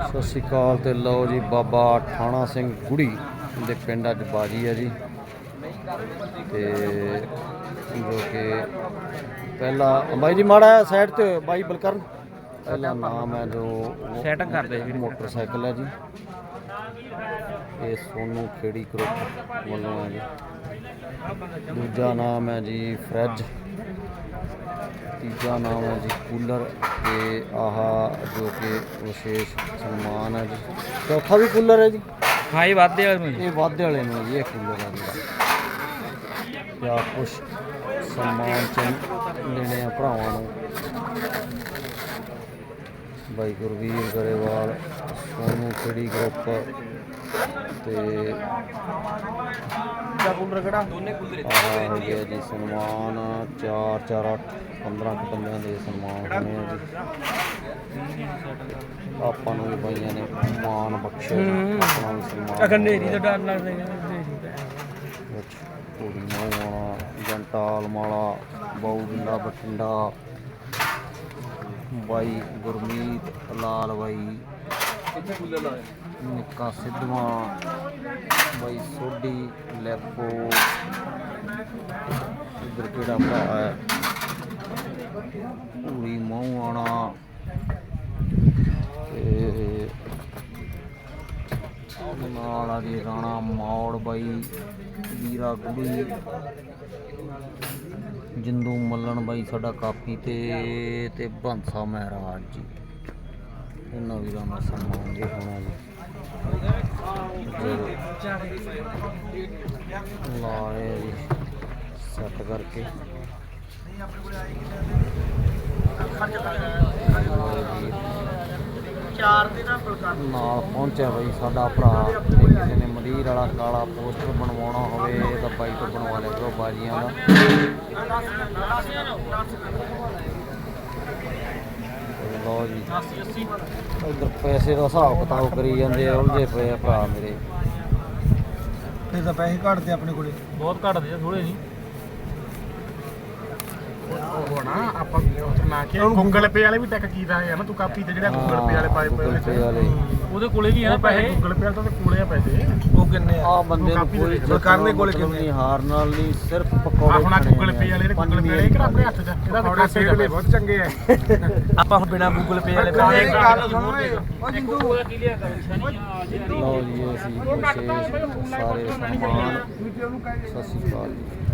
ਸਤਿ ਸ਼੍ਰੀ ਅਕਾਲ ਤੇ ਲਓ ਜੀ ਬਾਬਾ ਠਾਣਾ ਸਿੰਘ ਗੁੜੀ ਦੇ ਪਿੰਡ ਅੱਜ ਬਾਜੀ ਹੈ ਜੀ। ਤੇ ਜੋ ਕਿ ਪਹਿਲਾ ਬਾਈ ਜੀ ਮਾੜਾ ਸਾਈਡ ਤੇ ਬਾਈ ਬਲਕਰਨ। ਪਹਿਲਾ ਨਾਮ ਹੈ ਜੋ Setting ਕਰਦੇ ਜੀ। ਮੋਟਰਸਾਈਕਲ ਹੈ ਜੀ। ਇਹ ਸੋਨੂ ਖੇੜੀ ਗਰੁੱਪ ਵੱਲੋਂ ਹੈ ਜੀ। ਦੂਜਾ ਨਾਮ ਹੈ ਜੀ ਫ੍ਰਿਜ। ਤੀਜਾ ਨਾਮ ਹੈ ਜੀ ਕੂਲਰ ਤੇ ਆਹ ਜੋ ਕਿ ਵਿਸ਼ੇਸ਼ ਸਨਮਾਨ ਹੈ ਜੀ। ਚੌਥਾ ਵੀ ਕੂਲਰ ਹੈ ਜੀ। ਹਾਂ ਇਹ ਵਾਧੇ ਵਾਲੇ ਨੂੰ ਜੀ। ਇਹ ਵਾਧੇ ਵਾਲੇ ਨੂੰ ਜੀ ਇਹ ਕੂਲਰ ਹੈ ਜਾਂ ਕੁਛ ਸਨਮਾਨ ਚ ਲੈਣੇ ਆ ਭਰਾਵਾਂ ਨੂੰ। ਬਾਈ ਗੁਰਵੀਰ ਗਰੇਵਾਲ ਸੋਨੂ ਖੇੜੀ ਗਰੁੱਪ ਤੇ ਕੂਲਰ ਕਿਹੜਾ ਦੋਨੇ ਕੂਲਰ ਆਹ ਹੋ ਗਿਆ ਜੀ ਸਨਮਾਨ 4 4 8 15 ਕੁ ਬੰਦਿਆਂ ਦੇ ਸਨਮਾਨ ਹੋਣੇ ਆ ਜੀ। ਆਪਾਂ ਨੂੰ ਵੀ ਬਾਈਆਂ ਨੇ ਮਾਣ ਬਖਸ਼ਿਆ ਸਨਮਾਨ ਅਗਰ ਨੇਰੀ ਤੋਂ ਡਰ ਲੱਗਦਾ ਹੈ ਵਿੱਚ ਕੁੜੀ ਮਾਲਾ ਜੰਟਾਲ ਮਾਲਾ ਬਾਊ ਬਿੱਲਾ ਬਠਿੰਡਾ ਬਾਈ ਗੁਰਮੀਤ ਲਾਲ ਬਾਈ। ਨਿੱਕਾ ਸਿੱਧਵਾਂ ਬਾਈ ਸੋਢੀ, ਲੈਪੋ। ਇੱਧਰ ਕਿਹੜਾ ਭਰਾ ਹੈ? ਪੂਰੀ ਮੂੰਹ ਆਣਾ ਤੇ ਨਾਲ ਆ ਜੀ ਰਾਣਾ ਮੌੜ ਬਾਈ, ਵੀਰਾ ਗੁੜੀ ਜਿੰਦੂ ਮੱਲਣ ਬਾਈ, ਸਾਡਾ ਕਾਪੀ ਤੇ ਤੇ ਬੰਸਾ ਮਹਾਰਾਜ ਜੀ। ਇਹਨਾਂ ਵੀਰਾਂ ਦਾ ਸਨਮਾਨ ਜੀ ਹੋਣਾ ਜੀ। ਲਾਏ ਜੀ ਸੈੱਟ ਕਰਕੇ। ਲਓ ਜੀ ਚਾਰ ਦੇ ਨਾਲ ਬਲਕਾਰ ਨਾਲ ਪਹੁੰਚਿਆ ਬਈ ਸਾਡਾ ਭਰਾ। ਕਿਸੇ ਨੇ ਮਰੀਰ ਵਾਲਾ ਕਾਲਾ ਪੋਸਟਰ ਬਣਵਾਉਣਾ ਹੋਵੇ ਤਾਂ ਬਾਈ ਤੋਂ ਬਣਵਾ ਲਿਆ ਕਰੋ ਬਾਜੀਆਂ ਦਾ। ਜੀ। ਇਧਰ ਪੈਸੇ ਦਾ ਹਿਸਾਬ ਕਿਤਾਬ ਕਰੀ ਜਾਂਦੇ ਆ ਉਲਝੇ ਪਏ ਆ ਭਰਾ ਮੇਰੇ। ਤੇ ਤਾਂ ਪੈਸੇ ਘੱਟਦੇ ਆਪਣੇ ਕੋਲੇ। ਬਹੁਤ ਘੱਟਦੇ ਆ ਥੋੜੇ ਨਹੀਂ ਉਹ ਨਾ ਆਪਾਂ ਨਾ ਕਿ ਗੂਗਲ ਪੇ ਵਾਲੇ ਵੀ ਟੈਕ ਕੀਤਾ ਹੈ ਨਾ ਤੂੰ ਕਾਪੀ ਤੇ ਜਿਹੜਾ ਗੂਗਲ ਪੇ ਵਾਲੇ ਪਾਏ ਪਏ ਵਾਲੇ। ਉਹਦੇ ਕੋਲੇ ਵੀ ਆ ਨਾ ਪੈਸੇ ਗੂਗਲ ਪੇ ਵਾਲੇ ਤਾਂ ਕੋਲੇ ਆ ਪੈਸੇ। ਉਹ ਕਿੰਨੇ ਆ? ਬੰਦੇ ਨੂੰ ਕੋਈ ਸਰਕਾਰ ਦੇ ਕੋਲੇ ਕਿੰਨੇ ਨਹੀਂ ਹਾਰ ਨਾਲ ਨਹੀਂ ਸਿਰਫ ਆ ਪਕੌੜੇ ਹੁਣ ਖਾਣੇ ਗੂਗਲ ਪੇ ਵਾਲੇ ਨੇ ਗੂਗਲ ਪੇ ਵਾਲੇ ਕਿਹੜਾ ਆਪਣੇ ਹੱਥ 'ਚ ਇਹਦਾ ਤਾਂ ਖਾਤੇ ਵਾਲੇ ਬਹੁਤ ਚੰਗੇ ਆ। ਆਪਾਂ ਹੁਣ ਬਿਨਾ ਗੂਗਲ ਪੇ ਵਾਲੇ ਪੈਸੇ ਗੱਲ ਸੁਣੋ ਓ ਜਿੰਦੂ ਲਓ ਜੀ ਅਸੀਂ ਸਾਰੇ ਸਨਮਾਨ ਸਤਿ ਸ਼੍ਰੀ ਅਕਾਲ ਜੀ।